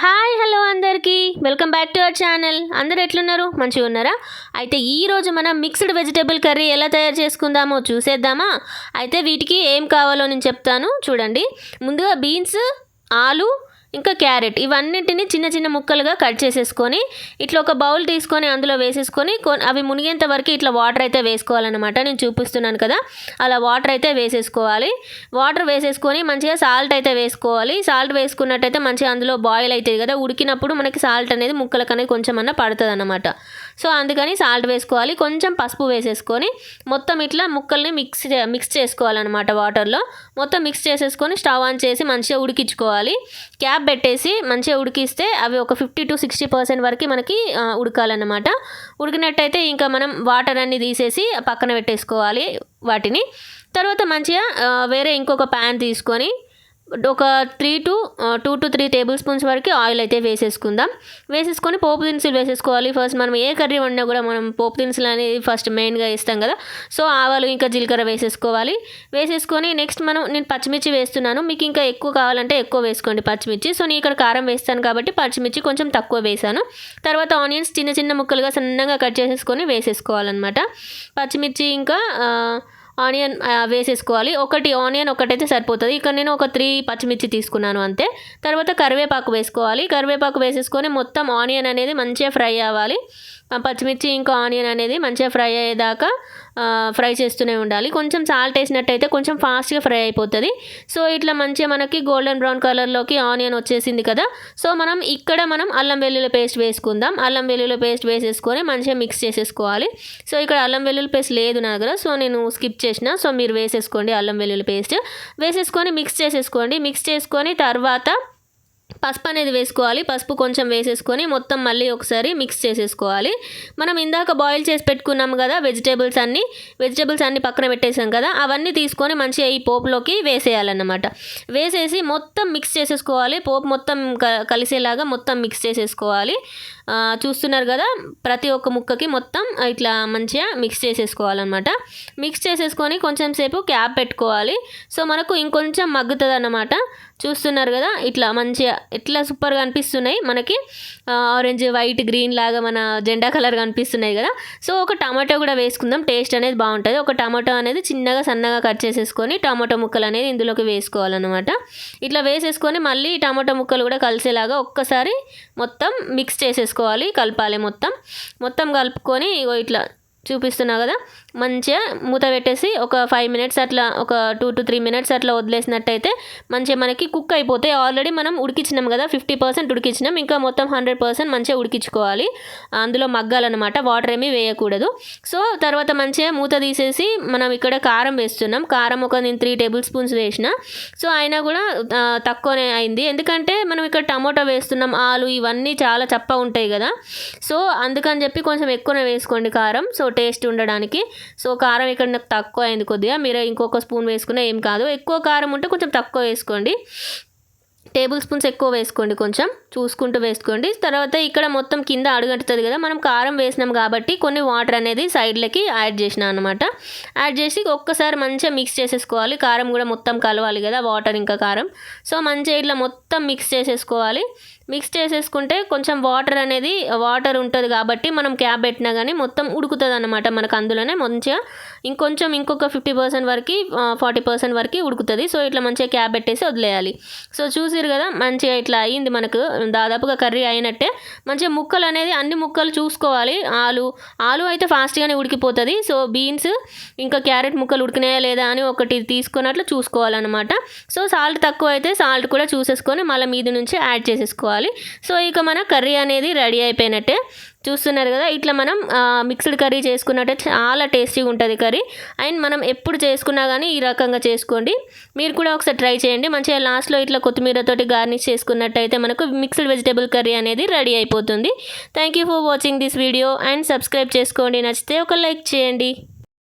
Hi hello అందరికీ. Welcome back to our channel. అందరు ఎట్లున్నారు? మంచిగా ఉన్నారా? అయితే ఈరోజు మనం మిక్స్డ్ వెజిటేబుల్ కర్రీ ఎలా తయారు చేసుకుందామో చూసేద్దామా? అయితే వీటికి ఏం కావాలో నేను చెప్తాను. చూడండి. ముందుగా బీన్స్ ఆలు ఇంకా క్యారెట్ ఇవన్నిటిని చిన్న చిన్న ముక్కలుగా కట్ చేసేసుకొని ఇట్లా ఒక బౌల్ తీసుకొని అందులో వేసేసుకొని అవి మునిగేంత వరకు ఇట్లా వాటర్ అయితే వేసుకోవాలన్నమాట. నేను చూపిస్తున్నాను కదా. అలా వాటర్ అయితే వేసేసుకోవాలి. వాటర్ వేసేసుకొని మంచిగా సాల్ట్ అయితే వేసుకోవాలి. సాల్ట్ వేసుకున్నట్టయితే మంచిగా అందులో బాయిల్ అవుతుంది కదా. ఉడికినప్పుడు మనకి సాల్ట్ అనేది ముక్కలకు అనేది కొంచెం అన్న పడుతుంది అన్నమాట సో అందుకని సాల్ట్ వేసుకోవాలి. కొంచెం పసుపు వేసేసుకొని మొత్తం ఇట్లా ముక్కల్ని మిక్స్ చే- మిక్స్ చేసుకోవాలన్నమాట వాటర్లో. మొత్తం మిక్స్ చేసేసుకొని స్టవ్ ఆన్ చేసి మంచిగా ఉడికించుకోవాలి. క్యాప్ పెట్టేసి మంచిగా ఉడికిస్తే అవి ఒక ఫిఫ్టీ టు సిక్స్టీ పర్సెంట్ వరకు మనకి ఉడకాలన్నమాట. ఉడికినట్టయితే ఇంకా మనం వాటర్ అన్ని తీసేసి పక్కన పెట్టేసుకోవాలి వాటిని. తర్వాత మంచిగా వేరే ఇంకొక ప్యాన్ తీసుకొని ఒక three to two to three tablespoons వరకు ఆయిల్ అయితే వేసేసుకుందాం. వేసేసుకొని పోపు దినుసులు వేసేసుకోవాలి. ఫస్ట్ మనం ఏ కర్రీ వండినా కూడా మనం పోపు దినుసులు అనేది ఫస్ట్ మెయిన్గా ఇస్తాం కదా. సో ఆవాలు ఇంకా జీలకర్ర వేసేసుకోవాలి. వేసేసుకొని నెక్స్ట్ మనం నేను పచ్చిమిర్చి వేస్తున్నాను. మీకు ఇంకా ఎక్కువ కావాలంటే ఎక్కువ వేసుకోండి పచ్చిమిర్చి. సో నేను ఇక్కడ కారం వేస్తాను కాబట్టి పచ్చిమిర్చి కొంచెం తక్కువ వేసాను. తర్వాత ఆనియన్స్ చిన్న చిన్న ముక్కలుగా సన్నగా కట్ చేసేసుకొని వేసేసుకోవాలన్నమాట. పచ్చిమిర్చి ఇంకా ఆనియన్ వేసేసుకోవాలి. ఒకటి ఆనియన్ ఒకటైతే సరిపోతుంది. ఇక్కడ నేను ఒక త్రీ పచ్చిమిర్చి తీసుకున్నాను అంతే. తర్వాత కరివేపాకు వేసుకోవాలి. కరివేపాకు వేసేసుకొని మొత్తం ఆనియన్ అనేది మంచిగా ఫ్రై అవ్వాలి. పచ్చిమిర్చి ఇంకా ఆనియన్ అనేది మంచిగా ఫ్రై అయ్యేదాకా ఫ్రై చేస్తూనే ఉండాలి. కొంచెం సాల్ట్ వేసినట్టయితే కొంచెం ఫాస్ట్గా ఫ్రై అయిపోతుంది. సో ఇట్లా మంచిగా మనకి గోల్డెన్ బ్రౌన్ కలర్లోకి ఆనియన్ వచ్చేసింది కదా. సో మనం ఇక్కడ మనం అల్లం వెల్లుల్లి పేస్ట్ వేసుకుందాం. అల్లం వెల్లుల్లి పేస్ట్ వేసేసుకొని మంచిగా మిక్స్ చేసేసుకోవాలి. సో ఇక్కడ అల్లం వెల్లుల్లి పేస్ట్ లేదు నా దగ్గర. సో నేను స్కిప్ చేసిన. సో మీరు వేసేసుకోండి అల్లం వెల్లుల్లి పేస్ట్. వేసేసుకొని మిక్స్ చేసేసుకోండి. మిక్స్ చేసుకొని తర్వాత పసుపు అనేది వేసుకోవాలి. పసుపు కొంచెం వేసేసుకొని మొత్తం మళ్ళీ ఒకసారి మిక్స్ చేసేసుకోవాలి. మనం ఇందాక బాయిల్ చేసి పెట్టుకున్నాం కదా వెజిటేబుల్స్ అన్నీ. వెజిటేబుల్స్ అన్నీ పక్కన పెట్టేసాం కదా అవన్నీ తీసుకొని మంచిగా ఈ పోపులోకి వేసేయాలన్నమాట. వేసేసి మొత్తం మిక్స్ చేసేసుకోవాలి. పోపు మొత్తం క- కలిసేలాగా మొత్తం మిక్స్ చేసేసుకోవాలి. చూస్తున్నారు కదా ప్రతి ఒక్క ముక్కకి మొత్తం ఇట్లా మంచిగా మిక్స్ చేసేసుకోవాలన్నమాట. మిక్స్ చేసేసుకొని కొంచెం సేపు క్యాప్ పెట్టుకోవాలి. సో మనకు ఇంకొంచెం మగ్గుతుంది అన్నమాట చూస్తున్నారు కదా ఇట్లా మంచిగా ఎట్లా సూపర్గా అనిపిస్తున్నాయి? మనకి ఆరెంజ్ వైట్ గ్రీన్ లాగా మన జెండా కలర్ కనిపిస్తున్నాయి కదా. సో ఒక టమాటో కూడా వేసుకుందాం. టేస్ట్ అనేది బాగుంటుంది. ఒక టమాటో అనేది చిన్నగా సన్నగా కట్ చేసేసుకొని టమాటో ముక్కలు అనేది ఇందులోకి వేసుకోవాలన్నమాట. ఇట్లా వేసేసుకొని మళ్ళీ టమాటో ముక్కలు కూడా కలిసేలాగా ఒక్కసారి మొత్తం మిక్స్ చేసేసుకోవాలి. కలపాలి మొత్తం. మొత్తం కలుపుకొని ఇగో ఇట్లా చూపిస్తున్నా కదా. మంచిగా మూత పెట్టేసి ఒక ఫైవ్ మినిట్స్ అట్లా ఒక టూ టు త్రీ మినిట్స్ అట్లా వదిలేసినట్టయితే మంచిగా మనకి కుక్ అయిపోతాయి ఆల్రెడీ మనం ఉడికించినాం కదా ఫిఫ్టీ పర్సెంట్ ఉడికించినాం ఇంకా మొత్తం హండ్రెడ్ పర్సెంట్ మంచిగా ఉడికించుకోవాలి. అందులో మగ్గాలన్నమాట వాటర్ ఏమీ వేయకూడదు. సో తర్వాత మంచిగా మూత తీసేసి మనం ఇక్కడ కారం వేస్తున్నాం. కారం ఒక నేను త్రీ టేబుల్ స్పూన్స్ వేసిన. సో అయినా కూడా తక్కువనే అయింది. ఎందుకంటే మనం ఇక్కడ టమోటా వేస్తున్నాం ఆలు ఇవన్నీ చాలా చప్ప ఉంటాయి కదా. సో అందుకని చెప్పి కొంచెం ఎక్కువనే వేసుకోండి కారం. సో టేస్ట్ ఉండడానికి. సో కారం ఇక్కడ నాకు తక్కువ అయింది కొద్దిగా. మీరు ఇంకొక స్పూన్ వేసుకున్నా ఏం కాదు. ఎక్కువ కారం ఉంటే కొంచెం తక్కువ వేసుకోండి. టేబుల్ స్పూన్స్ ఎక్కువ వేసుకోండి కొంచెం. చూసుకుంటూ వేసుకోండి. తర్వాత ఇక్కడ మొత్తం కింద అడుగంటుతుంది కదా మనం కారం వేసినాం కాబట్టి కొన్ని వాటర్ అనేది సైడ్లకి యాడ్ చేసినా అనమాట యాడ్ చేసి ఒక్కసారి మంచిగా మిక్స్ చేసేసుకోవాలి. కారం కూడా మొత్తం కలవాలి కదా వాటర్ ఇంకా కారం. సో మంచిగా ఇట్లా మొత్తం మిక్స్ చేసేసుకోవాలి. మిక్స్ చేసేసుకుంటే కొంచెం వాటర్ అనేది వాటర్ ఉంటుంది కాబట్టి మనం క్యాప్ పెట్టినా కానీ మొత్తం ఉడుకుతుంది అనమాట మనకు అందులోనే మంచిగా. ఇంకొంచెం ఇంకొక ఫిఫ్టీ పర్సెంట్ వరకు ఫార్టీ పర్సెంట్ వరకు ఉడుకుతుంది. సో ఇట్లా మంచిగా క్యాప్ పెట్టేసి వదిలేయాలి. సో చూసిరు కదా మంచిగా ఇట్లా అయ్యింది మనకు. దాదాపుగా కర్రీ అయినట్టే. మంచిగా ముక్కలు అనేది అన్ని ముక్కలు చూసుకోవాలి. ఆలు ఆలు అయితే ఫాస్ట్గానే ఉడికిపోతుంది. సో బీన్స్ ఇంకా క్యారెట్ ముక్కలు ఉడికినాయా లేదా అని ఒకటి తీసుకున్నట్లు చూసుకోవాలన్నమాట. సో సాల్ట్ తక్కువ అయితే సాల్ట్ కూడా చూసేసుకొని మళ్ళీ మీది నుంచి యాడ్ చేసేసుకోవాలి. సో ఇక మన కర్రీ అనేది రెడీ అయిపోయినట్టే చూస్తున్నారు కదా. ఇట్లా మనం మిక్స్డ్ కర్రీ చేసుకున్నట్టే చాలా టేస్టీగా ఉంటుంది కర్రీ. అండ్ మనం ఎప్పుడు చేసుకున్నా కానీ ఈ రకంగా చేసుకోండి. మీరు కూడా ఒకసారి ట్రై చేయండి. మంచిగా లాస్ట్లో ఇట్లా కొత్తిమీరతోటి గార్నిష్ చేసుకున్నట్టయితే మనకు మిక్స్డ్ వెజిటేబుల్ కర్రీ అనేది రెడీ అయిపోతుంది. Thank you for watching this video and subscribe చేసుకోండి. నచ్చితే ఒక లైక్ చేయండి.